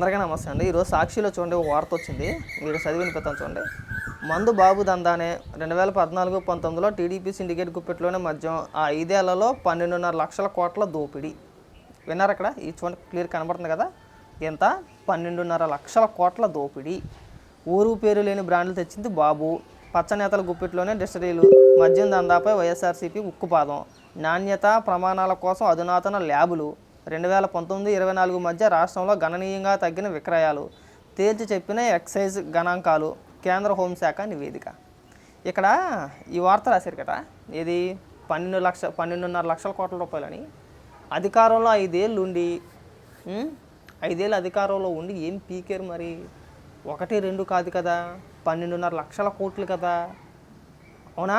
అందరికీ నమస్తే అండి. ఈరోజు సాక్షిలో చూడండి ఒక వార్త వచ్చింది. మీరు చదివి వినిపిస్తాను చూడండి. మందు బాబు దందానే రెండు వేల పద్నాలుగు పంతొమ్మిదిలో టీడీపీ సిండికేట్ గుప్పెట్లోనే మద్యం ఆ ఐదేళ్ళలో పన్నెండున్నర లక్షల కోట్ల దోపిడీ. విన్నారు అక్కడ? ఈ చూడండి క్లియర్ కనబడుతుంది కదా? ఎంత? పన్నెండున్నర లక్షల కోట్ల దోపిడీ. ఊరు పేరు లేని బ్రాండ్లు తెచ్చింది బాబు. పచ్చ నేతల గుప్పిట్లోనే డిస్టరీలు మద్యం దందాపై వైఎస్ఆర్సీపీ ఉక్కుపాదం. నాణ్యత ప్రమాణాల కోసం అధునాతన ల్యాబులు. రెండు వేల పంతొమ్మిది ఇరవై నాలుగు మధ్య రాష్ట్రంలో గణనీయంగా తగ్గిన విక్రయాలు. తేల్చి చెప్పిన ఎక్సైజ్ గణాంకాలు కేంద్ర హోంశాఖ నివేదిక. ఇక్కడ ఈ వార్త రాశారు కదా ఇది పన్నెండు లక్ష పన్నెండున్నర లక్షల కోట్ల రూపాయలని. అధికారంలో ఐదేళ్ళు ఉండి ఐదేళ్ళు అధికారంలో ఉండి ఏం పీకేరు మరి? ఒకటి రెండు కాదు కదా పన్నెండున్నర లక్షల కోట్లు కదా. అవునా?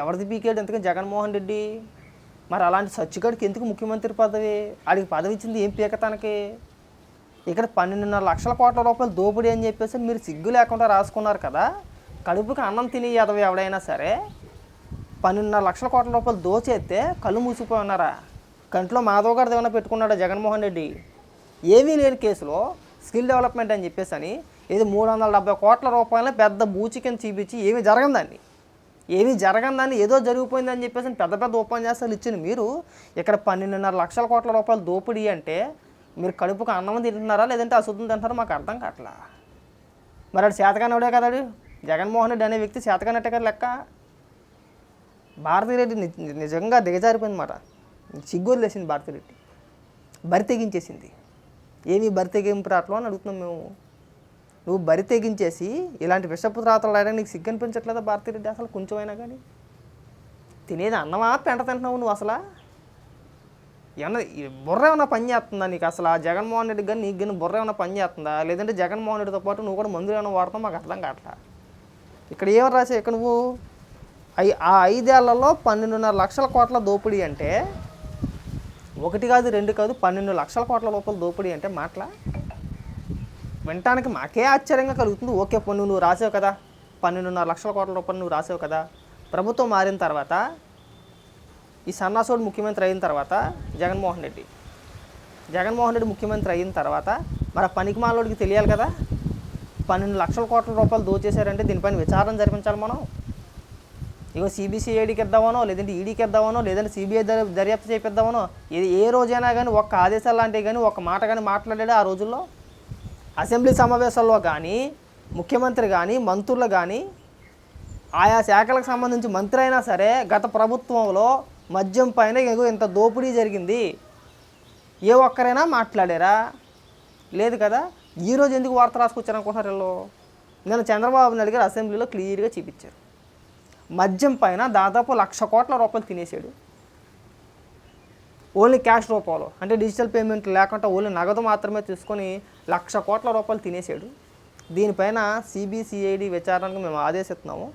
ఎవరిది పీకేడు? ఎందుకని జగన్మోహన్ రెడ్డి మరి అలాంటి సచ్చిగడికి ఎందుకు ముఖ్యమంత్రి పదవి? ఆడికి పదవి ఇచ్చింది ఏం పీక తనకి? ఇక్కడ పన్నెండున్నర లక్షల కోట్ల రూపాయలు దోపిడీ అని చెప్పేసి మీరు సిగ్గు లేకుండా రాసుకున్నారు కదా. కడుపుకి అన్నం తిని ఎదవి ఎవడైనా సరే పన్నెండున్నర లక్షల కోట్ల రూపాయలు దోచేస్తే కళ్ళు మూసిపోయి ఉన్నారా? కంట్లో మాధవ్ గారిది ఏమైనా పెట్టుకున్నాడా జగన్మోహన్ రెడ్డి? ఏమీ లేని కేసులో స్కిల్ డెవలప్మెంట్ అని చెప్పేసి అని ఇది మూడు వందల డెబ్బై కోట్ల రూపాయలు పెద్ద బూచి కింద చూపించి ఏమీ జరగందండి. ఏమీ జరగందని ఏదో జరిగిపోయిందని చెప్పేసి పెద్ద పెద్ద ఉపన్యాసాలు ఇచ్చిన మీరు ఇక్కడ పన్నెండున్నర లక్షల కోట్ల రూపాయలు దోపిడీ అంటే మీరు కడుపుకు అన్నం తింటున్నారా లేదంటే అశుద్ధం తింటున్నారా మాకు అర్థం కావట్లా? మరి అది చేతకానోడే కదాడు జగన్మోహన్ రెడ్డి అనే వ్యక్తి చేతకానట్టే కదా లెక్క? భారతిరెడ్డి నిజంగా దిగజారిపోయింది మాట. చిగ్గురు లేసింది భారతిరెడ్డి. బరి తెగించేసింది. ఏమీ బరి తెగింపు రావట్లేదు అని అడుగుతున్నాం మేము. నువ్వు బరి తెగించేసి ఇలాంటి విషపు రాతలు రాయడానికి నీకు సిగ్గు అనిపించట్లేదా భారతిరెడ్డి అసలు కొంచెమైనా కానీ. తినేది అన్నమా పెంట తింటున్నావు నువ్వు అసలు? ఏమన్నా బుర్ర ఏమైనా పని చేస్తుందా నీకు అసలు? ఆ జగన్మోహన్ రెడ్డి కానీ నీకు కానీ బుర్ర ఏమైనా పని చేస్తుందా? లేదంటే జగన్మోహన్ రెడ్డితో పాటు నువ్వు కూడా మందులు ఏమైనా వాడతావు? మాకు అర్థం కావట్లా. ఇక్కడ ఏమని రాసే ఇక్కడ నువ్వు ఐ ఆ ఐదేళ్ళలో పన్నెండున్నర లక్షల కోట్ల దోపిడీ అంటే ఒకటి కాదు రెండు కాదు పన్నెండు లక్షల కోట్ల రూపాయల దోపిడీ అంటే మాట్లా? వినటానికి మాకే ఆశ్చర్యంగా కలుగుతుంది. ఓకే పన్ను నువ్వు రాసావు కదా. పన్నెండున్నర లక్షల కోట్ల రూపాయలు నువ్వు రాసావు కదా. ప్రభుత్వం మారిన తర్వాత ఈ సన్నాసోడు ముఖ్యమంత్రి అయిన తర్వాత జగన్మోహన్ రెడ్డి. జగన్మోహన్ రెడ్డి ముఖ్యమంత్రి అయిన తర్వాత మరి పనికి మాలోడికి తెలియాలి కదా. పన్నెండు లక్షల కోట్ల రూపాయలు దోచేశారంటే దీనిపైన విచారణ జరిపించాలి మనం. ఇగో సిబిసిఐడికి ఇద్దామనో లేదంటే ఈడీకి ఇద్దామనో లేదంటే సిబిఐ దర్య దర్యాప్తు చేపిద్దామనో ఇది ఏ రోజైనా కానీ ఒక్క ఆదేశాలు లాంటివి కానీ ఒక మాట కానీ మాట్లాడాడు ఆ రోజుల్లో. అసెంబ్లీ సమావేశాల్లో కానీ ముఖ్యమంత్రి కానీ మంత్రులు కానీ ఆయా శాఖలకు సంబంధించి మంత్రి అయినా సరే గత ప్రభుత్వంలో మద్యం పైన ఇంత దోపిడీ జరిగింది. ఏ ఒక్కరైనా మాట్లాడారా? లేదు కదా? ఈరోజు ఎందుకు వార్త రాసుకొచ్చారు అనుకుంటున్నారు వీళ్ళు నేను చంద్రబాబు నాయుడు గారు అసెంబ్లీలో క్లియర్గా చూపించారు. మద్యం పైన దాదాపు లక్ష కోట్ల రూపాయలు తినేసాడు ఓన్లీ క్యాష్ రూపంలో. అంటే డిజిటల్ పేమెంట్ లేకుండా ఓన్లీ నగదు మాత్రమే తీసుకొని లక్ష కోట్ల రూపాయలు తినేసాడు. దీనిపైన సిబిసిఐడి విచారణకు మేము ఆదేశిస్తున్నాము.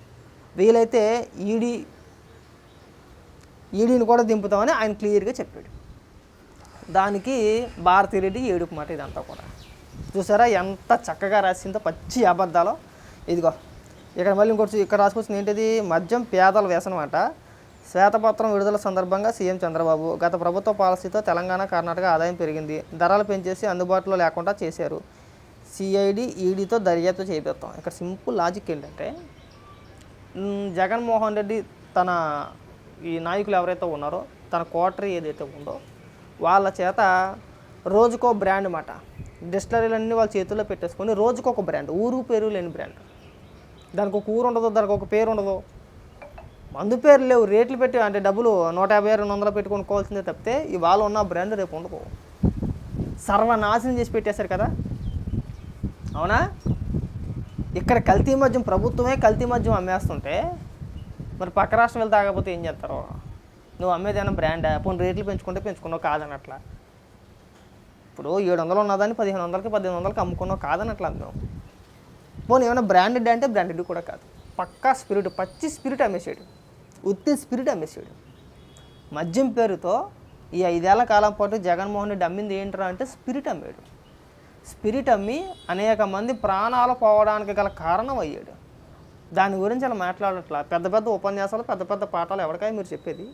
వీలైతే ఈడీ ఈడీని కూడా దింపుతామని ఆయన క్లియర్గా చెప్పాడు. దానికి భారతిరెడ్డి ఏడుపు మాట ఇదంతా కూడా. చూసారా ఎంత చక్కగా రాసిందో పచ్చి అబద్ధాలో. ఇదిగో ఇక్కడ మళ్ళీ ఇంకోటి ఇక్కడ రాసుకొచ్చింది ఏంటిది? మద్యం పేదల వ్యసనం అంట. శ్వేతపత్రం విడుదల సందర్భంగా సీఎం చంద్రబాబు గత ప్రభుత్వ పాలసీతో తెలంగాణ కర్ణాటక ఆదాయం పెరిగింది. ధరలు పెంచేసి అందుబాటులో లేకుండా చేశారు. సిఐడి ఈడీతో దర్యాప్తు చేపిస్తాం. ఇక్కడ సింపుల్ లాజిక్ ఏంటంటే జగన్మోహన్ రెడ్డి తన ఈ నాయకులు ఎవరైతే ఉన్నారో తన కోటరీ ఏదైతే ఉందో వాళ్ళ చేత రోజుకో బ్రాండ్ మాట. డిస్టరీలన్నీ వాళ్ళ చేతుల్లో పెట్టేసుకొని రోజుకొక బ్రాండ్ ఊరు పేరు లేని బ్రాండ్. దానికి ఒక ఊరు ఉండదు దానికి ఒక పేరు ఉండదు మందు పేరు లేవు రేట్లు పెట్టి అంటే డబ్బులు నూట యాభై రెండు వందలు పెట్టి కొనుక్కోవాల్సిందే తప్పితే ఇవాళ ఉన్న బ్రాండ్ రేపు ఉండకు సర్వనాశనం చేసి పెట్టేశారు కదా? అవునా? ఇక్కడ కల్తీ మద్యం ప్రభుత్వమే కల్తీ మద్యం అమ్మేస్తుంటే మరి పక్క రాష్ట్రం వెళ్తే తాగకపోతే ఏం చేస్తారు? నువ్వు అమ్మేదైనా బ్రాండా? పోనీ రేట్లు పెంచుకుంటే పెంచుకున్నావు కాదనట్లా ఇప్పుడు ఏడు వందలు ఉన్నదాన్ని పదిహేను వందలకి పదిహేను వందలకి అమ్ముకున్నావు కాదనట్లా మేము పోనీ ఏమైనా బ్రాండెడ్ అంటే బ్రాండెడ్ కూడా కాదు. పక్కా స్పిరిట్ పచ్చి స్పిరిట్ అమ్మేసాడు ఉత్తి స్పిరిట్ అమ్మేసాడు మద్యం పేరుతో ఈ ఐదేళ్ళ కాలం పాటు జగన్మోహన్ రెడ్డి అమ్మింది ఏంట్రా అంటే స్పిరిట్ అమ్మాడు. స్పిరిట్ అమ్మి అనేక మంది ప్రాణాలు పోవడానికి గల కారణం అయ్యాడు. దాని గురించి అలా మాట్లాడట్లా. పెద్ద పెద్ద ఉపన్యాసాలు పెద్ద పెద్ద పాఠాలు ఎవరికాయ మీరు చెప్పేది?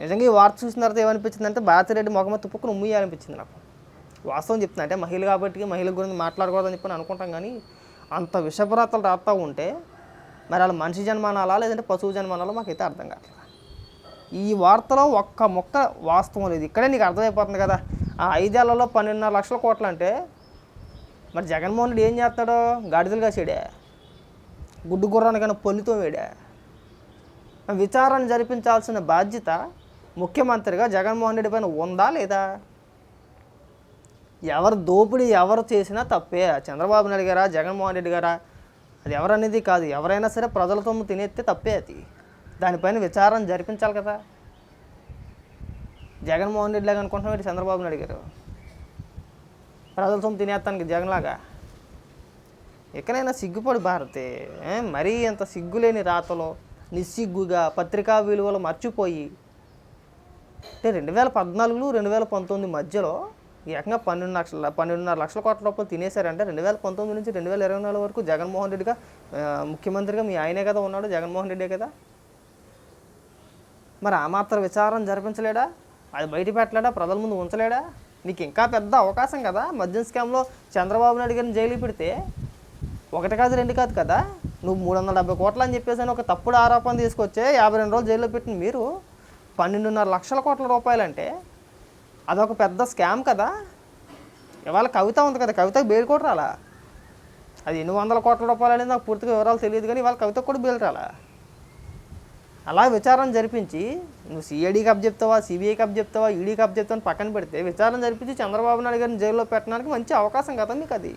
నిజంగా ఈ వార్త చూసిన తర్వాత ఏమనిపించింది అంటే భారతిరెడ్డి మొగమ తుప్పుకుని ఉమ్మేయాలనిపించింది నాకు. వాస్తవం చెప్తున్నా అంటే మహిళ కాబట్టి మహిళ గురించి మాట్లాడకూడదని చెప్పి అనుకుంటాం కానీ అంత విషభరాతలు రాస్తా ఉంటే మరి అలా మనిషి జన్మానాలా లేదంటే పశువు జన్మానాలా మాకైతే అర్థం కావట్లేదు ఈ వార్తలో ఒక్క మొక్క వాస్తవం లేదు. ఇక్కడే నీకు అర్థమైపోతుంది కదా. ఆ ఐదేళ్ళలో పన్నెండున్నర లక్షల కోట్లు అంటే మరి జగన్మోహన్ రెడ్డి ఏం చేస్తాడో? గాడిదలు కాసేడే. గుడ్డు గుర్రానికైనా పొల్లితో వేడా విచారణ జరిపించాల్సిన బాధ్యత ముఖ్యమంత్రిగా జగన్మోహన్ రెడ్డి పైన ఉందా లేదా? ఎవరు దోపిడీ ఎవరు చేసినా తప్పే. చంద్రబాబు నాయుడు గారా జగన్మోహన్ రెడ్డి గారా అది ఎవరనేది కాదు. ఎవరైనా సరే ప్రజల సొమ్ము తినేస్తే తప్పే అది. దానిపైన విచారణ జరిపించాలి కదా. జగన్మోహన్ రెడ్డి లాగా అనుకుంటున్నాం చంద్రబాబు నాయుడు గారు? ప్రజల సొమ్ము తినేస్తానికి జగన్లాగా? ఎక్కడైనా సిగ్గుపడి భారతే. మరీ అంత సిగ్గులేని రాతలో నిస్సిగ్గుగా పత్రికా విలువలు మర్చిపోయి అంటే రెండు వేల పద్నాలుగులో రెండు వేల పంతొమ్మిది మధ్యలో ఏకంగా పన్నెండు లక్షల పన్నెండున్నర లక్షల కోట్ల రూపాయలు తినేశారంటే రెండు వేల పంతొమ్మిది నుంచి రెండు వేల ఇరవై నాలుగు వరకు జగన్మోహన్ రెడ్డిగా ముఖ్యమంత్రిగా మీ ఆయనే కదా ఉన్నాడు జగన్మోహన్ రెడ్డే కదా? మరి ఆ మాత్రం విచారణ జరిపించలేడా? అది బయట పెట్టలేడా? ప్రజల ముందు ఉంచలేడా? నీకు ఇంకా పెద్ద అవకాశం కదా? మద్యం స్కామ్లో చంద్రబాబు నాయుడు గారిని జైలు పెడితే ఒకటి కాదు రెండు కాదు కదా? నువ్వు మూడు వందల డెబ్బై కోట్లు అని చెప్పేసి అని ఒక తప్పుడు ఆరోపణ తీసుకొచ్చే యాభై రెండు రోజులు జైల్లో పెట్టిన మీరు పన్నెండున్నర లక్షల కోట్ల రూపాయలంటే అదొక పెద్ద స్కామ్ కదా. ఇవాళ కవిత ఉంది కదా కవితకు బెయిల్ కూడా రాలా. అది ఎన్ని వందల కోట్ల రూపాయలు అనేది నాకు పూర్తిగా వివరాలు తెలియదు కానీ ఇవాళ కవితకు కూడా బెయిల్ రాలా. అలా విచారణ జరిపించి నువ్వు సిఐడికి అప్ చెప్తావా సిబిఐకి అప్ చెప్తావా ఈడీకి అప్ చెప్తావని పక్కన పెడితే విచారణ జరిపించి చంద్రబాబు నాయుడు గారిని జైల్లో పెట్టడానికి మంచి అవకాశం కదా మీకు అది.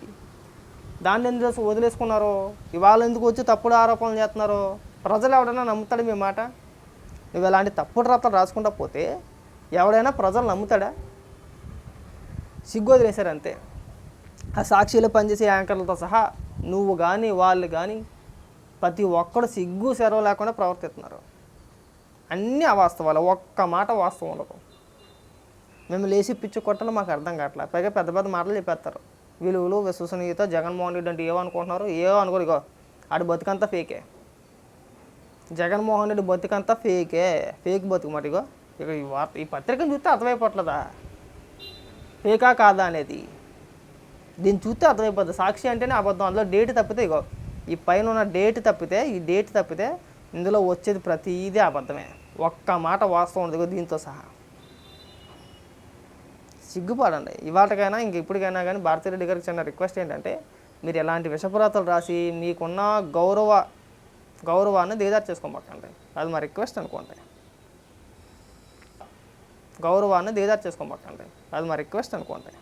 దాన్ని ఎందుకు వదిలేసుకున్నారు? ఇవాళ ఎందుకు వచ్చి తప్పుడు ఆరోపణలు చేస్తున్నారో? ప్రజలు ఎవడన్నా నమ్ముతాడు మీ మాట? నువ్వు ఇలాంటి తప్పుడు రాతలు రాసుకుంటా పోతే ఎవడైనా ప్రజలు నమ్ముతాడా? సిగ్గు వదిలేశారు అంతే. ఆ సాక్షిలో పనిచేసే యాంకర్లతో సహా నువ్వు కానీ వాళ్ళు కానీ ప్రతి ఒక్కడు సిగ్గు సెరవు లేకుండా ప్రవర్తిస్తున్నారు. అన్నీ అవాస్తవాలు ఒక్క మాట వాస్తవం ఉండదు. మేము లేచి పిచ్చి కొట్టడం మాకు అర్థం కావట్లేదు. పైగా పెద్ద పెద్ద మాటలు చెప్పేస్తారు. విలువలు విశ్వసనీయత జగన్మోహన్ రెడ్డి అంటే ఏవో అనుకుంటున్నారు? ఏవో అనుకోరు ఇగో ఆడు బతుకంతా ఫేకే. జగన్మోహన్ రెడ్డి బతుకంతా ఫేకే. ఫేక్ బతుకు మాట ఇగో. ఇక ఈ వార్త ఈ పత్రికను చూస్తే అర్థమైపోవట్లేదా ఫేకా కాదా అనేది? దీన్ని చూస్తే అర్థమైపోతుంది సాక్షి అంటేనే అబద్ధం. అందులో డేట్ తప్పితే ఇగో ఈ పైన ఉన్న డేట్ తప్పితే ఈ డేట్ తప్పితే ఇందులో వచ్చేది ప్రతిదీ అబద్ధమే. ఒక్క మాట వాస్తవం ఉండదు ఇగో దీంతో సహా. సిగ్గుపడండి. ఇవాళకైనా ఇంక ఇప్పటికైనా కానీ భారతీరెడ్డి గారికి చిన్న రిక్వెస్ట్ ఏంటంటే మీరు ఎలాంటి విషపురాతలు రాసి మీకున్న గౌరవ గౌరవాన్ని దిగదారు చేసుకోమాకండి అది మా రిక్వెస్ట్ అనుకోండి. గౌరవాన్ని దిగదారు చేసుకోమాకండి అది మా రిక్వెస్ట్ అనుకోండి.